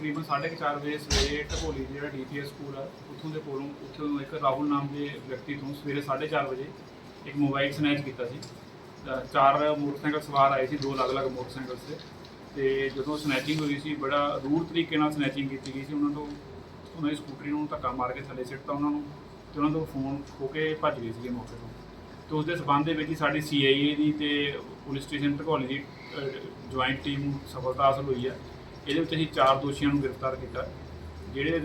ਤਕਰੀਬਨ 4:30 ਵਜੇ ਸਵੇਰੇ ਢਕੋਲੀ ਜਿਹੜਾ ਡੀਪੀਐਸ ਸਕੂਲ ਆ, ਉੱਥੋਂ ਦੇ ਕੋਲੋਂ ਉੱਥੋਂ ਇੱਕ ਰਾਹੁਲ ਨਾਮ ਦੇ ਵਿਅਕਤੀ ਤੋਂ ਸਵੇਰੇ 4:30 ਵਜੇ ਇੱਕ ਮੋਬਾਈਲ ਸਨੈਚ ਕੀਤਾ ਸੀ। ਚਾਰ ਮੋਟਰਸਾਈਕਲ ਸਵਾਰ ਆਏ ਸੀ, ਦੋ ਅਲੱਗ-ਅਲੱਗ ਮੋਟਰਸਾਈਕਲ ਤੇ। ਤੇ ਜਦੋਂ ਸਨੈਚਿੰਗ ਹੋਈ ਸੀ, ਬੜਾ ਰੂੜ ਤਰੀਕੇ ਨਾਲ ਸਨੈਚਿੰਗ ਕੀਤੀ ਗਈ ਸੀ ਉਹਨਾਂ ਤੋਂ। ਉਹਨਾਂ ਦੀ ਸਕੂਟਰੀ ਨੂੰ ਧੱਕਾ ਮਾਰ ਕੇ ਥੱਲੇ ਸਿੱਟਤਾ ਉਹਨਾਂ ਨੂੰ ਤੇ ਉਹਨਾਂ ਤੋਂ ਫੋਨ ਖੋ ਕੇ ਭੱਜ ਗਏ ਸੀਗੇ ਮੌਕੇ ਤੋਂ। ਤੇ ਉਸ ਦੇ ਸਬੰਧ ਦੇ ਵਿੱਚ ਹੀ ਸਾਡੀ ਸੀਆਈਏ ਦੀ ਤੇ ਪੁਲਿਸ ਸਟੇਸ਼ਨ ਢਕੋਲੀ ਦੀ ਜੁਆਇੰਟ ਟੀਮ ਨੂੰ ਸਫਲਤਾ ਹਾਸਲ ਹੋਈ ਹੈ ਇਹਦੇ ਵਿੱਚ ਅਸੀਂ ਚਾਰ ਦੋਸ਼ੀਆਂ ਨੂੰ ਗ੍ਰਿਫਤਾਰ ਕੀਤਾ ਜਿਹੜੇ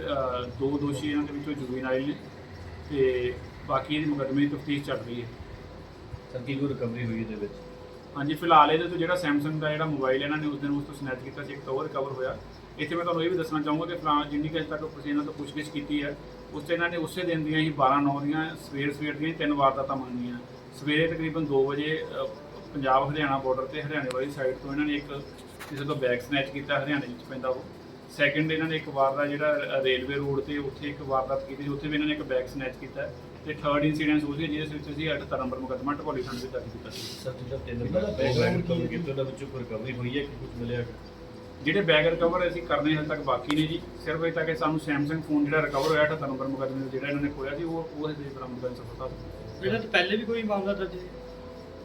ਦੋ ਦੋਸ਼ੀ ਇਹਨਾਂ ਦੇ ਵਿੱਚੋਂ ਜੁਵੀਨਾਈਲ ਨੇ ਤੇ ਬਾਕੀ ਇਹਦੀ ਮੁਕੱਦਮੇ ਦੀ ਤਫਤੀਸ਼ ਚੱਲ ਰਹੀ ਹੈ। ਸਰ ਕੀ ਰਿਕਵਰੀ ਹੋਈ ਇਹਦੇ ਵਿੱਚ? ਹਾਂਜੀ ਫਿਲਹਾਲ ਇਹਦੇ ਤੋਂ ਜਿਹੜਾ Samsung ਦਾ ਜਿਹੜਾ ਮੋਬਾਈਲ ਇਹਨਾਂ ਨੇ ਉਸ ਦਿਨ ਉਸ ਤੋਂ ਸਨੈਚ ਕੀਤਾ ਸੀ ਇੱਕ ਤਾਂ ਉਹ ਰਿਕਵਰ ਹੋਇਆ। ਇੱਥੇ ਮੈਂ ਤੁਹਾਨੂੰ ਇਹ ਵੀ ਦੱਸਣਾ ਚਾਹੂੰਗਾ ਕਿ ਫਲਾਂ ਜਿੰਨੀ ਕੁ ਤੱਕ ਅਸੀਂ ਇਹਨਾਂ ਤੋਂ ਪੁੱਛਗਿੱਛ ਕੀਤੀ ਹੈ ਉਸ 'ਚ ਇਹਨਾਂ ਨੇ ਉਸੇ ਦਿਨ ਦੀਆਂ ਹੀ 12 9 ਦੀਆਂ ਸਵੇਰ ਸਵੇਰ ਦੀਆਂ ਹੀ ਤਿੰਨ ਵਾਰਦਾਤਾਂ ਮੰਨੀਆਂ। ਸਵੇਰੇ ਤਕਰੀਬਨ 2 ਵਜੇ ਪੰਜਾਬ ਹਰਿਆਣਾ ਬਾਰਡਰ ਤੇ ਹਰਿਆਣੇ ਵਾਲੀ ਸਾਈਡ ਤੋਂ ਇਹਨਾਂ ਨੇ ਇੱਕ ਕਿਸੇ ਤੋਂ ਬੈਗ ਸਨੈਚ ਕੀਤਾ ਹਰਿਆਣੇ ਵਿੱਚ ਪੈਂਦਾ ਉਹ। ਸੈਕਿੰਡ ਇਹਨਾਂ ਨੇ ਇੱਕ ਵਾਰ ਦਾ ਜਿਹੜਾ ਰੇਲਵੇ ਰੋਡ ਤੇ ਉੱਥੇ ਇੱਕ ਵਾਰਦਾਤ ਕੀਤੀ ਸੀ ਉੱਥੇ ਵੀ ਇਹਨਾਂ ਨੇ ਇੱਕ ਬੈਗ ਸਨੈਚ ਕੀਤਾ ਤੇ ਥਰਡ ਇਨਸੀਡੈਂਟ ਉਹ ਸੀ ਜਿਹਦੇ ਵਿੱਚ ਅਸੀਂ 8 ਨੰਬਰ ਮੁਕੱਦਮਾ ਢਕੋਲੀ ਥਾਣੇ ਵਿੱਚ ਦਰਜ ਕੀਤਾ ਸੀ। ਸਰ ਜਿਹੜਾ ਤਿੰਨ ਬੈਕਗ੍ਰਾਉਂਡ ਰਿਕਵਰ ਕੀਤਾ ਉਹਦੇ ਵਿੱਚੋਂ ਕੋਈ ਰਿਕਵਰੀ ਹੋਈ ਹੈ ਕਿ ਕੁਝ ਮਿਲਿਆ ਜਿਹੜੇ ਬੈਗ ਰਿਕਵਰ ਅਸੀਂ ਕਰਨੇ ਹਾਲੇ ਤੱਕ ਬਾਕੀ ਨੇ ਜੀ। ਸਿਰਫ ਅਜੇ ਤੱਕ ਇਹ ਸਾਨੂੰ Samsung ਫੋਨ ਜਿਹੜਾ ਰਿਕਵਰ ਹੋਇਆ 78 ਨੰਬਰ ਮੁਕੱਦਮੇ ਜਿਹੜਾ ਇਹਨਾਂ ਨੇ ਖੋਲਿਆ ਸੀ ਉਹ ਉਹ ਅਸੀਂ ਬਰਾਮਦ ਕਰਨ ਸਫਲਤਾ ਇਹਨਾਂ ਤੋਂ ਪਹਿਲੇ ਵੀ ਕੋਈ ਮਾਮਲਾ ਦਰਜ ਹੈ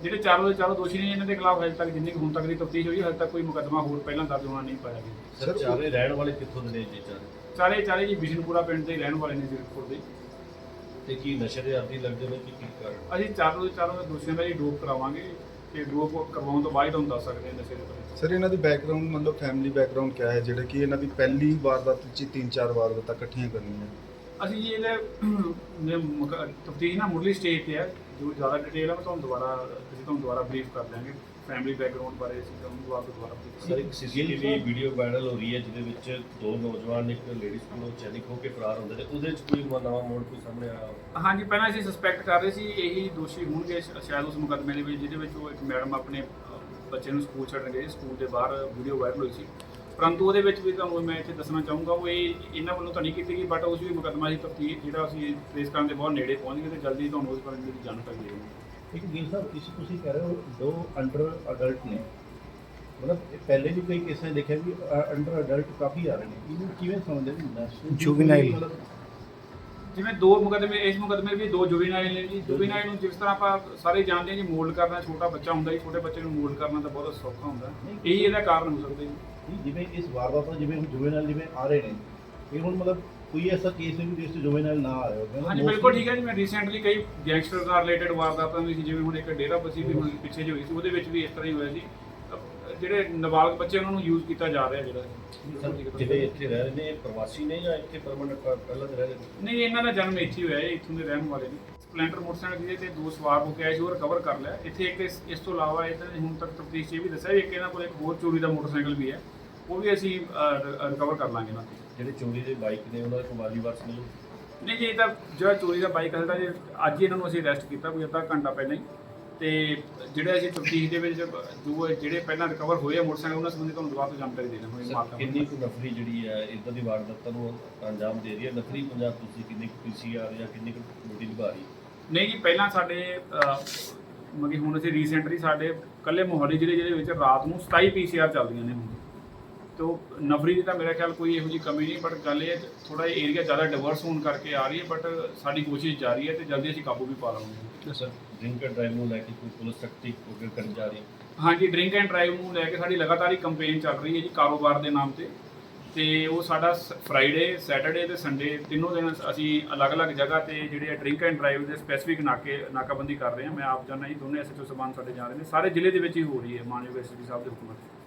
ਜਿਹੜੇ ਚਾਰੋਂ ਦੇ ਚਾਰੋਂ ਦੋਸ਼ੀ ਨੇ ਇਹਨਾਂ ਦੇ ਖਿਲਾਫ ਹਜੇ ਤੱਕ ਜਿੰਨੀ ਕੁ ਹੁਣ ਤੱਕ ਦੀ ਤਫਤੀਸ਼ ਹੋਈ ਹਾਲੇ ਤੱਕ ਕੋਈ ਮੁਕੱਦਮਾ ਹੋਰ ਪਹਿਲਾਂ ਦਰਜ ਹੋਣਾ ਨਹੀਂ ਪਾਇਆ ਗਿਆ। ਸਰ ਚਾਰੇ ਰਹਿਣ ਵਾਲੇ ਕਿੱਥੋਂ ਦੇ ਨੇ ਜੀ ਚਾਰੇ? ਚਾਰੇ ਚਾਰੇ ਜੀ ਬਿਸ਼ਨਪੁਰਾ ਪਿੰਡ ਦੇ ਹੀ ਰਹਿਣ ਵਾਲੇ ਨੇ ਜ਼ੀਰਕਪੁਰ ਦੇ। ਤੇ ਕੀ ਨਸ਼ੇ ਦੇ ਆਦੀ ਲੱਗਦੇ ਨੇ ਕਿ ਕੀ ਕਾਰਨ? ਅਸੀਂ ਚਾਰੋਂ ਦੇ ਚਾਰੋਂ ਦੋਸ਼ੀਆਂ ਦਾ ਜੀ ਡੋਪ ਕਰਾਵਾਂਗੇ ਤੇ ਡੋਪ ਕਰਵਾਉਣ ਤੋਂ ਬਾਅਦ ਹੀ ਤੁਹਾਨੂੰ ਦੱਸ ਸਕਦੇ ਹਾਂ ਨਸ਼ੇ ਦੇ ਬਾਰੇ। ਸਰ ਇਹਨਾਂ ਦੀ ਬੈਕਗ੍ਰਾਉਂਡ ਮਤਲਬ ਫੈਮਿਲੀ ਬੈਕਗ੍ਰਾਉਂਡ ਕਿਆ ਹੈ? ਜਿਹੜੇ ਕਿ ਇਹਨਾਂ ਦੀ ਪਹਿਲੀ ਵਾਰਦਾਤ ਵਿੱਚ ਹੀ ਤਿੰਨ ਚਾਰ ਵਾਰਦਾਤਾਂ ਇਕੱਠੀਆਂ ਕਰਨੀਆਂ। ਅਸੀਂ ਜੀ ਇਹਦੇ ਤਫਤੀਸ਼ ਨਾ ਮੁੱਢਲੀ ਸਟੇਜ ਤੇ ਹੈ। ਜੋ ਜ਼ਿਆਦਾ ਡਿਟੇਲ ਹੈ ਮੈਂ ਤੁਹਾਨੂੰ ਦੁਬਾਰਾ ਅਸੀਂ ਤੁਹਾਨੂੰ ਦੁਬਾਰਾ ਬਰੀਫ ਕਰ ਦਿਆਂਗੇ। ਫੈਮਿਲੀ ਬੈਕਗ੍ਰਾਉਂਡ ਬਾਰੇ ਅਸੀਂ ਤੁਹਾਨੂੰ ਦੁਬਾਰਾ ਦੁਬਾਰਾ ਸਰ ਇੱਕ ਸੀਸੀਟੀਵੀ ਵੀਡੀਓ ਵਾਇਰਲ ਹੋ ਰਹੀ ਹੈ ਜਿਹਦੇ ਵਿੱਚ ਦੋ ਨੌਜਵਾਨ ਇੱਕ ਲੇਡੀਜ਼ ਕੋਲੋਂ ਚੈਨਿਕ ਹੋ ਕੇ ਫਰਾਰ ਹੁੰਦੇ ਨੇ। ਉਹਦੇ ਵਿੱਚ ਕੋਈ ਨਵਾਂ ਮੋੜ ਕੋਈ ਸਾਹਮਣੇ ਆਇਆ ਹਾਂਜੀ ਪਹਿਲਾਂ ਅਸੀਂ ਸਸਪੈਕਟ ਕਰ ਰਹੇ ਸੀ ਇਹੀ ਦੋਸ਼ੀ ਹੋਣਗੇ ਸ਼ਾਇਦ ਉਸ ਮੁਕੱਦਮੇ ਦੇ ਵਿੱਚ ਜਿਹਦੇ ਵਿੱਚ ਉਹ ਇੱਕ ਮੈਡਮ ਆਪਣੇ ਬੱਚੇ ਨੂੰ ਸਕੂਲ ਛੱਡਣ ਗਏ ਸਕੂਲ ਦੇ ਬਾਹਰ ਵੀਡੀਓ ਵਾਇਰਲ ਹੋਈ ਸੀ। ਪਰੰਤੂ ਉਹਦੇ ਵਿੱਚ ਵੀ ਤੁਹਾਨੂੰ ਮੈਂ ਇੱਥੇ ਦੱਸਣਾ ਚਾਹੂੰਗਾ ਉਹ ਇਹ ਇਹਨਾਂ ਵੱਲੋਂ ਤਾਂ ਨਹੀਂ ਕੀਤੀ ਗਈ ਬਟ ਉਸ ਵੀ ਮੁਕੱਦਮਾ ਦੀ ਤਫਤੀਸ਼ ਜਿਹੜਾ ਅਸੀਂ ਟ੍ਰੇਸ ਕਰਨ ਦੇ ਬਹੁਤ ਨੇੜੇ ਪਹੁੰਚ ਗਏ ਤੇ ਜਲਦੀ ਤੁਹਾਨੂੰ ਉਸ ਬਾਰੇ ਦੀ ਜਾਣਕਾਰੀ ਦੇਵਾਂਗੇ। ਇੱਕ ਵੀਰ ਸਾਹਿਬ ਇਸ ਤੁਸੀਂ ਕਹਿ ਰਹੇ ਹੋ ਦੋ ਅੰਡਰ ਅਡਲਟ ਨੇ। ਮਤਲਬ ਇਹ ਪਹਿਲੇ ਵੀ ਕਈ ਕੇਸਾਂ ਦੇਖਿਆ ਵੀ ਅੰਡਰ ਅਡਲਟ ਕਾਫੀ ਆ ਰਹੇ ਨੇ। ਇਹਨੂੰ ਕਿਵੇਂ ਸਮਝਦੇ Juvenile। ਮਤਲਬ ਜਿਵੇਂ ਦੋ ਮੁਕੱਦਮੇ ਇਸ ਮੁਕੱਦਮੇ ਵੀ ਦੋ ਜੁਵੀਨਾਈਲ ਨੇ ਜੀ। ਜੁਵੀਨਾਈਲ ਨੂੰ ਜਿਸ ਤਰ੍ਹਾਂ ਆਪਾਂ ਸਾਰੇ ਜਾਣਦੇ ਹਾਂ ਜੀ ਮੋਲਡ ਕਰਨਾ ਛੋਟਾ ਬੱਚਾ ਹੁੰਦਾ ਜੀ ਛੋਟੇ ਬੱਚੇ ਨੂੰ ਮੋਲਡ ਕਰਨਾ ਤਾਂ ਬਹੁਤ ਸੌਖਾ ਹੁੰਦਾ। ਇਹੀ ਇਹਦਾ ਕਾਰਨ ਹੋ ਸਕਦਾ ਜੀ। ਵੀ ਜਿਵੇਂ ਇਸ ਵਾਰਦਾਤ ਤੋਂ ਜਿਵੇਂ ਹੁਣ ਜੁਵੇਨਲ ਜਿਵੇਂ ਆ ਰਹੇ ਨੇ ਇਹ ਹੁਣ ਮਤਲਬ ਕੋਈ ਐਸਾ ਕੇਸ ਨਹੀਂ ਜਿਸ 'ਚ ਜੁਵੇਨਲ ਨਾ ਆਏ ਹੋਵੇ ਹਾਂਜੀ ਬਿਲਕੁਲ ਠੀਕ ਹੈ ਜੀ। ਮੈਂ ਰੀਸੈਂਟਲੀ ਕਈ ਗੈਂਗਸਟਰ ਨਾਲ ਰਿਲੇਟਡ ਵਾਰਦਾਤਾਂ ਵੀ ਸੀ ਜਿਵੇਂ ਹੁਣ ਇੱਕ ਡੇਰਾ ਬਸੀ ਵੀ ਹੁਣ ਪਿੱਛੇ ਜਿਹੀ ਹੋਈ ਸੀ ਉਹਦੇ ਵਿੱਚ ਵੀ ਇਸ ਤਰ੍ਹਾਂ ਹੀ ਹੋਇਆ ਸੀ। ਜਿਹੜੇ ਨਾਬਾਲਗ ਬੱਚੇ ਉਹਨਾਂ ਨੂੰ ਯੂਜ਼ ਕੀਤਾ ਜਾ ਰਿਹਾ ਜਿਹੜਾ। ਜਿਹੜੇ ਇੱਥੇ ਰਹਿ ਰਹੇ ਨੇ ਪ੍ਰਵਾਸੀ ਨੇ ਜਾਂ ਇੱਥੇ ਪਰਮਨੈਂਟ ਪਹਿਲਾਂ ਦੇ ਰਹਿ ਰਹੇ ਨੇ? ਨਹੀਂ ਇਹਨਾਂ ਦਾ ਜਨਮ ਇੱਥੇ ਹੋਇਆ ਹੈ ਇੱਥੋਂ ਦੇ ਰਹਿਣ ਵਾਲੇ ਨੇ। ਸਪਲੈਂਡਰ ਮੋਟਰਸਾਈਕਲ ਜਿਹਦੇ ਤੇ ਦੋ ਸਵਾਰ ਹੋ ਕੇ ਆਏ ਸੀ ਉਹ ਰਿਕਵਰ ਕਰ ਲਿਆ। ਇੱਥੇ ਇੱਕ ਇਸ ਤੋਂ ਇਲਾਵਾ ਇਹਨਾਂ ਨੇ ਹੁਣ ਤੱਕ ਤਫਤੀਸ਼ ਇਹ ਵੀ ਦੱਸਿਆ ਵੀ ਇੱਕ ਇਹਨਾਂ ਕੋਲ ਇੱਕ ਹੋਰ ਚੋਰੀ ਦਾ ਮੋਟਰਸਾਈਕਲ ਵੀ ਹੈ। ਉਹ ਵੀ ਅਸੀਂ ਰਿਕਵਰ ਕਰ ਲਾਂਗੇ ਤੋਂ ਜਿਹੜੇ ਚੋਰੀ ਦੇ ਬਾਈਕ ਨੇ ਉਹਨਾਂ ਦੇ ਕਮਾਲੀ ਵਾਰਸ ਨੇ ਨਹੀਂ ਜੀ ਇਹ ਤਾਂ ਜਿਹੜਾ ਚੋਰੀ ਦਾ ਬਾਈਕ ਹੈ ਜੀ ਅੱਜ ਹੀ ਇਹਨਾਂ ਨੂੰ ਅਸੀਂ ਅਰੈਸਟ ਕੀਤਾ ਕੋਈ ਅੱਧਾ ਘੰਟਾ ਪਹਿਲਾਂ ਹੀ। ਤੇ ਜਿਹੜੇ ਅਸੀਂ ਤਫਤੀਸ਼ ਦੇ ਵਿੱਚ ਇਹ ਜਿਹੜੇ ਪਹਿਲਾਂ ਰਿਕਵਰ ਹੋਏ ਆ ਮੋਟਰਸਾਈਕਲ ਉਹਨਾਂ ਸੰਬੰਧੀ ਤੁਹਾਨੂੰ ਦੁਬਾਰਾ ਤੋਂ ਜਾਣਕਾਰੀ ਦੇ ਦੇਵਾਂਗੇ ਸਰ ਮਾਲਕਾਂ ਕਿੰਨੀ ਕੁ ਨਫਰੀ ਜਿਹੜੀ ਹੈ ਇਦਾਂ ਦੀ ਵਾਰਦਾਤਾਂ ਨੂੰ ਅੰਜਾਮ ਦੇ ਰਹੀ ਹੈ? ਨਫਰੀ ਪੰਜਾਬ ਤੁਸੀਂ ਕਿੰਨੀ ਕੁ ਪੀਸੀਆਰ ਜਾਂ ਕਿੰਨੀ ਕੁ ਡਿਊਟੀ ਨਿਭਾ ਰਹੀ? ਨਹੀਂ ਜੀ ਪਹਿਲਾਂ ਸਾਡੇ ਮਗੀ ਹੁਣ ਅਸੀਂ ਰੀਸੈਂਟਲੀ ਸਾਡੇ ਕੱਲੇ ਮੋਹਾਲੀ ਜ਼ਿਲ੍ਹੇ ਜਿਹਦੇ ਵਿੱਚ ਰਾਤ ਨੂੰ 27 ਪੀਸੀਆਰ ਚੱਲਦੀਆਂ ਨੇ ਹੁਣ। ਤੋ ਨਫਰੀ ਦੀ ਤਾਂ ਮੇਰਾ ਖਿਆਲ ਕੋਈ ਇਹੋ ਜਿਹੀ ਕਮੀ ਨਹੀਂ ਬਟ ਗੱਲ ਇਹ ਹੈ ਥੋੜਾ ਜਿਹਾ ਏਰੀਆ ਜ਼ਿਆਦਾ ਡਿਵਰਸ ਹੋਣ ਕਰਕੇ ਆ ਰਹੀ ਹੈ ਬਟ ਸਾਡੀ ਕੋਸ਼ਿਸ਼ ਜਾਰੀ ਹੈ ਤੇ ਜਲਦੀ ਅਸੀਂ ਕਾਬੂ ਵੀ ਪਾ ਲਵਾਂਗੇ। ਸਰ ਡਰਿੰਕ ਐਂਡ ਡਰਾਈਵ ਨੂੰ ਲੈ ਕੇ ਕੋਈ ਪੁਲਿਸ ਸਖਤੀ ਕੋਈ ਕਰਨ ਜਾ ਰਹੀ ਹੈ? ਹਾਂਜੀ ਡਰਿੰਕ ਐਂਡ ਡਰਾਈਵ ਨੂੰ ਲੈ ਕੇ ਸਾਡੀ ਲਗਾਤਾਰ ਹੀ ਕੰਪੇਨ ਚੱਲ ਰਹੀ ਹੈ ਜੀ ਕਾਰੋਬਾਰ ਦੇ ਨਾਮ ਤੇ। ਤੇ ਉਹ ਸਾਡਾ ਫਰਾਈਡੇ ਸੈਟਰਡੇ ਤੇ ਸੰਡੇ ਤਿੰਨੋਂ ਦਿਨ ਅਸੀਂ ਅਲੱਗ-ਅਲੱਗ ਜਗ੍ਹਾ ਤੇ ਜਿਹੜੇ ਡਰਿੰਕ ਐਂਡ ਡਰਾਈਵ ਦੇ ਸਪੈਸੀਫਿਕ ਨਾਕੇ ਨਾਕਾਬੰਦੀ ਕਰ ਰਹੇ ਹਾਂ। ਮੈਂ ਆਪ ਜਾਣਾ ਜੀ ਦੋਨੇ ਐਸਐਚਓ ਸਬਾਨ ਸਾਡੇ ਜਾ ਰਹੇ ਨੇ। ਸਾਰੇ ਜ਼ਿਲ੍ਹੇ ਦੇ ਵਿੱਚ ਹੀ ਹੋ ਰਹੀ ਹੈ ਮਾਨਯੋਗ ਐਸਪੀ ਸਾਹਿਬ ਦੇ ਹੁਕਮ ਤੇ।